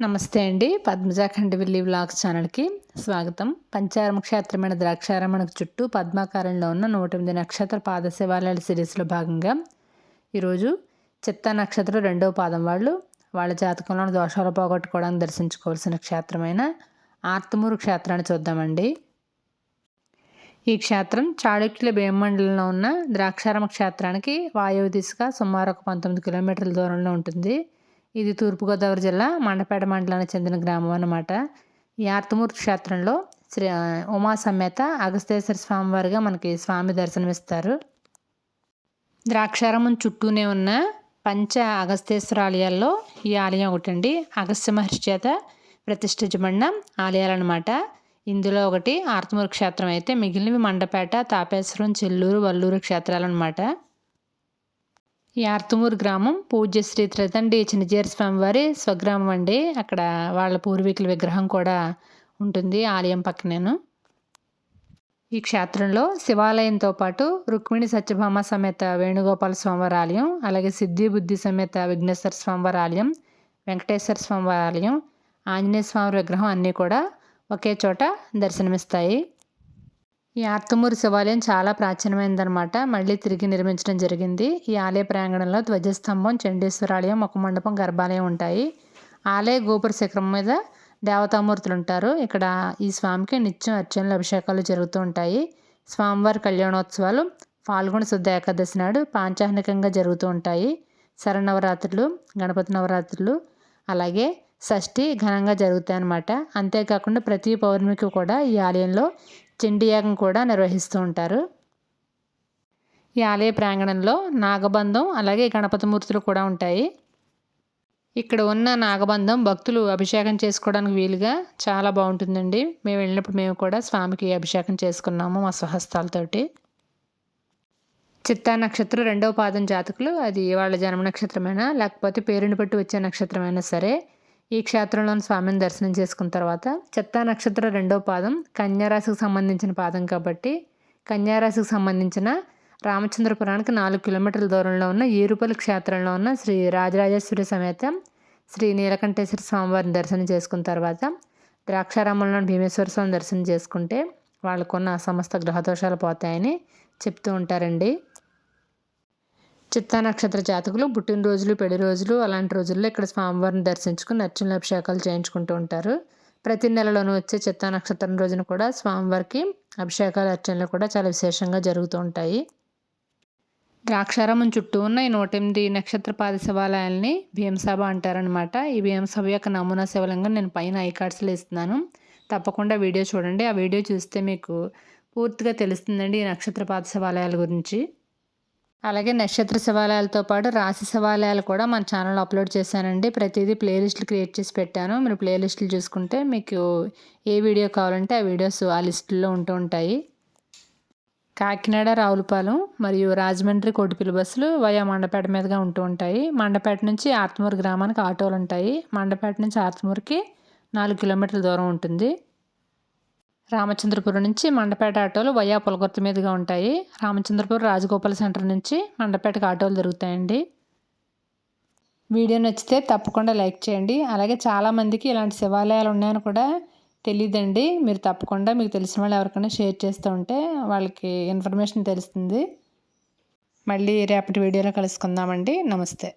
నమస్తే అండి. పద్మజా ఖండవిల్లి వ్లాగ్స్ ఛానల్కి స్వాగతం. పంచారమ క్షేత్రమైన ద్రాక్షారామణకు చుట్టూ పద్మాకారంలో ఉన్న నూట ఎనిమిది నక్షత్ర పాద శివాలయాల సిరీస్లో భాగంగా ఈరోజు చిత్త నక్షత్రం రెండవ పాదం వాళ్ళు వాళ్ళ జాతకంలోని దోషాలు పోగొట్టుకోవడానికి దర్శించుకోవాల్సిన క్షేత్రమైన ఆర్తమూరు క్షేత్రాన్ని చూద్దామండి. ఈ క్షేత్రం చాళుక్యుల భీమమండలంలో ఉన్న ద్రాక్షారామ క్షేత్రానికి వాయువు దిశగా సుమారు ఒక పంతొమ్మిది కిలోమీటర్ల దూరంలో ఉంటుంది. ఇది తూర్పుగోదావరి జిల్లా మండపేట మండలానికి చెందిన గ్రామం అన్నమాట. ఈ ఆర్తమూర్తి క్షేత్రంలో శ్రీ ఉమా సమేత అగస్తేశ్వర స్వామి వారిగా మనకి స్వామి దర్శనమిస్తారు. ద్రాక్షారామం చుట్టూనే ఉన్న పంచ అగస్తేశ్వర ఆలయాల్లో ఈ ఆలయం ఒకటండి. అగస్త్య మహర్షి చేత ప్రతిష్ఠించబడిన ఆలయాలన్నమాట ఇందులో ఒకటి ఆర్తమూరు క్షేత్రం అయితే మిగిలినవి మండపేట తాపేశ్వరం చెల్లూరు వల్లూరు క్షేత్రాలన్నమాట ఈ గ్రామం పూజ్యశ్రీ త్రితండి చిన్నజీర స్వామి వారి స్వగ్రామం అండి. అక్కడ వాళ్ళ పూర్వీకుల విగ్రహం కూడా ఉంటుంది ఆలయం పక్కనేను. ఈ క్షేత్రంలో శివాలయంతో పాటు రుక్మిణి సత్యభామ సమేత వేణుగోపాల స్వామివారి ఆలయం అలాగే సిద్ధి బుద్ధి సమేత విఘ్నేశ్వర స్వామివారి ఆలయం వెంకటేశ్వర స్వామివారి ఆలయం ఆంజనేయ స్వామి విగ్రహం అన్నీ కూడా ఒకే చోట దర్శనమిస్తాయి. ఈ ఆర్తమూరి శివాలయం చాలా ప్రాచీనమైనదనమాట మళ్ళీ తిరిగి నిర్మించడం జరిగింది. ఈ ఆలయ ప్రాంగణంలో ధ్వజస్తంభం చండీశ్వర ఆలయం ఒక మండపం గర్భాలయం ఉంటాయి. ఆలయ గోపుర శిఖరం మీద దేవతామూర్తులు ఉంటారు. ఇక్కడ ఈ స్వామికి నిత్యం అర్చనలు అభిషేకాలు జరుగుతూ ఉంటాయి. స్వామివారి కళ్యాణోత్సవాలు పాల్గొన శుద్ధ ఏకాదశి నాడు పాంచాహ్నికంగా జరుగుతూ ఉంటాయి. శరణవరాత్రులు గణపతి నవరాత్రులు అలాగే షష్ఠి ఘనంగా జరుగుతాయి అన్నమాట అంతేకాకుండా ప్రతి పౌర్ణమికి కూడా ఈ ఆలయంలో చండీయాగం కూడా నిర్వహిస్తూ ఉంటారు. ఈ ఆలయ ప్రాంగణంలో నాగబంధం అలాగే గణపతి మూర్తులు కూడా ఉంటాయి. ఇక్కడ ఉన్న నాగబంధం భక్తులు అభిషేకం చేసుకోవడానికి వీలుగా చాలా బాగుంటుందండి. మేము వెళ్ళినప్పుడు మేము కూడా స్వామికి అభిషేకం చేసుకున్నాము మా స్వహస్తాలతోటి. చిత్తా నక్షత్రం రెండవ పాదం జాతకులు. అది వాళ్ళ జన్మ నక్షత్రమైనా? లేకపోతే పేరుని బట్టి వచ్చే నక్షత్రమైనా సరే. ఈ క్షేత్రంలోని స్వామిని దర్శనం చేసుకున్న తర్వాత చెత్తా నక్షత్ర రెండో పాదం కన్యారాశికి సంబంధించిన పాదం కాబట్టి కన్యారాశికి సంబంధించిన రామచంద్రపురానికి నాలుగు కిలోమీటర్ల దూరంలో ఉన్న ఏరుపల్లి క్షేత్రంలో ఉన్న శ్రీ రాజరాజేశ్వరి సమేత శ్రీ నీలకంఠేశ్వర స్వామివారిని దర్శనం చేసుకున్న తర్వాత ద్రాక్షారామంలోని భీమేశ్వర స్వామి దర్శనం చేసుకుంటే వాళ్ళకున్న సమస్త గ్రహదోషాలు పోతాయని చెప్తూ ఉంటారండి. చిత్తా నక్షత్ర జాతకులు పుట్టినరోజులు పెళ్ళి రోజులు అలాంటి రోజుల్లో ఇక్కడ స్వామివారిని దర్శించుకుని నచ్చిన అభిషేకాలు చేయించుకుంటూ ఉంటారు. ప్రతి నెలలోనూ వచ్చే చిత్తా నక్షత్రం రోజున కూడా స్వామివారికి అభిషేకాలు అర్చనలు కూడా చాలా విశేషంగా జరుగుతూ ఉంటాయి. ద్రాక్షారామం చుట్టూ ఉన్న ఈ నూట ఎనిమిది నక్షత్ర పాద శివాలయాల్ని భీమసభ అంటారనమాట ఈ భీమసభ యొక్క నమూనా శివలింగం నేను పైన ఐ కార్డ్స్లో ఇస్తున్నాను. తప్పకుండా వీడియో చూడండి. ఆ వీడియో చూస్తే మీకు పూర్తిగా తెలుస్తుందండి ఈ నక్షత్ర పాద శివాలయాల గురించి. అలాగే నక్షత్ర శివాలయాలతో పాటు రాశి శివాలయాలు కూడా మన ఛానల్లో అప్లోడ్ చేశానండి. ప్రతిదీ ప్లేలిస్టులు క్రియేట్ చేసి పెట్టాను. మీరు ప్లేలిస్టులు చూసుకుంటే మీకు ఏ వీడియో కావాలంటే ఆ వీడియోస్ ఆ లిస్టుల్లో ఉంటూ ఉంటాయి. కాకినాడ రావులపాలెం మరియు రాజమండ్రి కోటిపిల్లి బస్సులు వయా మండపేట మీదుగా ఉంటూ ఉంటాయి. మండపేట నుంచి ఆర్తమూరు గ్రామానికి ఆటోలు ఉంటాయి. మండపేట నుంచి ఆర్తమూరుకి నాలుగు కిలోమీటర్ల దూరం ఉంటుంది. రామచంద్రపురం నుంచి మండపేట ఆటోలు వయా పొలగొత్త మీదుగా ఉంటాయి. రామచంద్రపురం రాజగోపాల సెంటర్ నుంచి మండపేటకు ఆటోలు దొరుకుతాయండి. వీడియో నచ్చితే తప్పకుండా లైక్ చేయండి. అలాగే చాలామందికి ఇలాంటి శివాలయాలు ఉన్నాయని కూడా తెలియదండి మీరు తప్పకుండా మీకు తెలిసిన వాళ్ళు ఎవరికైనా షేర్ చేస్తూ ఉంటే వాళ్ళకి ఇన్ఫర్మేషన్ తెలుస్తుంది. మళ్ళీ రేపటి వీడియోలో కలుసుకుందామండి. నమస్తే.